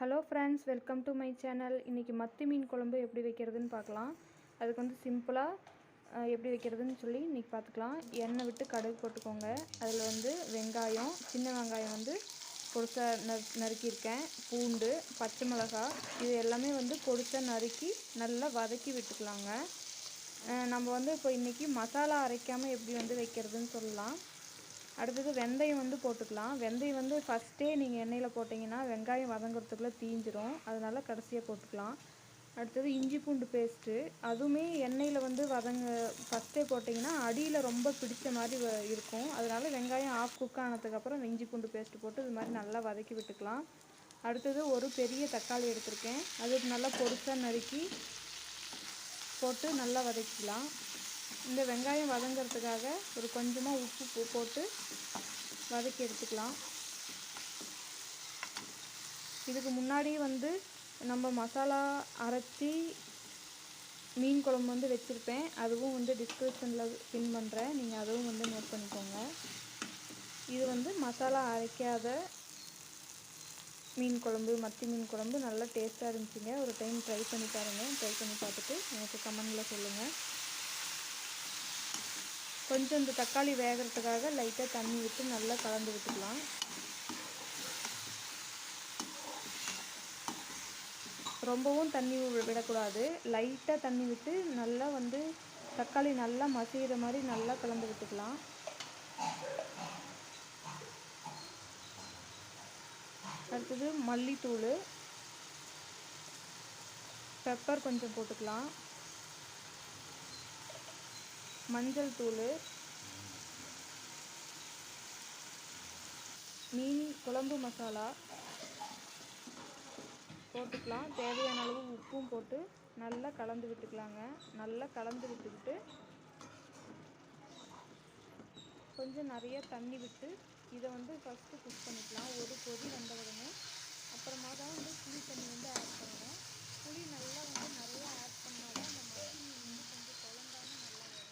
Hello friends welcome to my channel இன்றைக்கி மத்தி மீன் குழம்பு எப்படி வைக்கிறதுன்னு பார்க்கலாம். அதுக்கு வந்து சிம்பிளாக எப்படி வைக்கிறதுன்னு சொல்லி இன்றைக்கி பார்த்துக்கலாம். எண்ணெய் விட்டு கடுகு போட்டுக்கோங்க. அதில் வந்து வெங்காயம் சின்ன வெங்காயம் வந்து பொடிசாக நறு நறுக்கியிருக்கேன். பூண்டு பச்சை மிளகாய் இது எல்லாமே வந்து பொடிசாக நறுக்கி நல்லா வதக்கி விட்டுக்கலாங்க. நம்ம வந்து இப்போ இன்றைக்கி மசாலா அரைக்காமல் எப்படி வந்து வைக்கிறதுன்னு சொல்லலாம். அடுத்தது வெந்தயம் வந்து போட்டுக்கலாம். வெந்தயம் வந்து ஃபஸ்ட்டே நீங்கள் எண்ணெயில் போட்டிங்கன்னா வெங்காயம் வதங்குறதுக்குள்ளே தீஞ்சிரும். அதனால் கடைசியாக போட்டுக்கலாம். அடுத்தது இஞ்சி பூண்டு பேஸ்ட்டு அதுவுமே எண்ணெயில் வந்து வதங்க ஃபஸ்ட்டே போட்டிங்கன்னா அடியில் ரொம்ப பிடிச்ச மாதிரி இருக்கும். அதனால் வெங்காயம் ஆஃப் குக் ஆனதுக்கப்புறம் இஞ்சி பூண்டு பேஸ்ட்டு போட்டு இது மாதிரி நல்லா வதக்கி விட்டுக்கலாம். அடுத்தது ஒரு பெரிய தக்காளி எடுத்திருக்கேன். அது நல்லா பொருசாக நறுக்கி போட்டு நல்லா வதக்கிக்கலாம். இந்த வெங்காயம் வதங்கிறதுக்காக ஒரு கொஞ்சமாக உப்பு போட்டு வதக்கி எடுத்துக்கலாம். இதுக்கு முன்னாடி வந்து நம்ம மசாலா அரைச்சி மீன் குழம்பு வந்து வச்சுருப்பேன். அதுவும் வந்து டிஸ்கிரிப்ஷனில் பின் பண்ணுறேன் நீங்கள் அதுவும் வந்து நோட் பண்ணிக்கோங்க. இது வந்து மசாலா அரைக்காத மீன் குழம்பு மத்தி மீன் குழம்பு. நல்லா டேஸ்ட்டாக இருந்துச்சுங்க. ஒரு டைம் ட்ரை பண்ணி பாருங்கள் ட்ரை பண்ணி பார்த்துட்டு எனக்கு கமெண்டில் சொல்லுங்கள் கொஞ்சம் இந்த தக்காளி வேகிறதுக்காக லைட்டாக தண்ணி விட்டு நல்லா கலந்து விட்டுக்கலாம். ரொம்பவும் தண்ணி விடக்கூடாது. லைட்டாக தண்ணி விட்டு நல்லா வந்து தக்காளி நல்லா மசிகிற மாதிரி நல்லா கலந்து விட்டுக்கலாம். அடுத்தது மல்லித்தூள். பெப்பர் கொஞ்சம் போட்டுக்கலாம். மஞ்சள் தூள் மீன் குழம்பு மசாலா போட்டுக்கலாம். தேவையான அளவு உப்பும் போட்டு நல்லா கலந்து விட்டுக்கலாங்க. நல்லா கலந்து விட்டுக்கிட்டு கொஞ்சம் நிறைய தண்ணி விட்டு இதை வந்து ஃபஸ்ட்டு குக் பண்ணிக்கலாம். ஒரு பொடி வந்த உடனே அப்புறமா தான் வந்து புளி தண்ணி வந்து ஆட் பண்ணணும். புளி நல்லா வந்து நிறைய ஆட் பண்ணால் தான் அந்த மசி வந்து கொஞ்சம் குழந்தாமல் நல்லா வரும்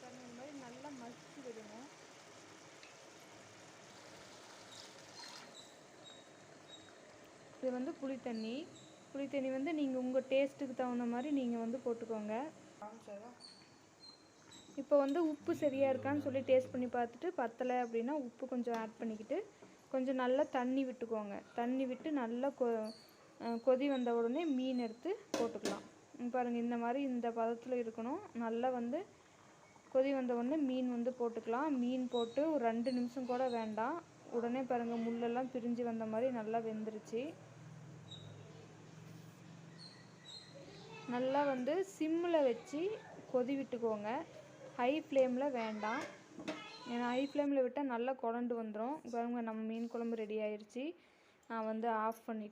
பாருங்க இந்த மாதிரி நல்லா மசிச்சு விடணும் இது வந்து புளி தண்ணி. புளி தண்ணி வந்து நீங்கள் உங்கள் டேஸ்ட்டுக்கு தகுந்த மாதிரி நீங்கள் வந்து போட்டுக்கோங்க. இப்போ வந்து உப்பு சரியாக இருக்கான்னு சொல்லி டேஸ்ட் பண்ணி பார்த்துட்டு பத்தலை அப்படின்னா உப்பு கொஞ்சம் ஆட் பண்ணிக்கிட்டு கொஞ்சம் நல்லா தண்ணி விட்டுக்கோங்க. தண்ணி விட்டு நல்லா கொ கொதி வந்த உடனே மீன் எடுத்து போட்டுக்கலாம். பாருங்கள் இந்த மாதிரி இந்த பதத்தில் இருக்கணும். நல்லா வந்து கொதி வந்த உடனே மீன் வந்து போட்டுக்கலாம். மீன் போட்டு ஒரு ரெண்டு நிமிஷம் கூட வேண்டாம். உடனே பாருங்கள் முள்ளெல்லாம் பிரிஞ்சு வந்த மாதிரி நல்லா வெந்துருச்சு. நல்லா வந்து சிம்மில் வச்சு கொதி விட்டுக்கோங்க ஹை ஃப்ளேமில் வேண்டாம். ஏன்னா ஹை ஃப்ளேமில் விட்டால் நல்லா குழண்டு வந்துடும் பாருங்க நம்ம மீன் குழம்பு ரெடி ஆயிடுச்சு நான் வந்து ஆஃப் பண்ணி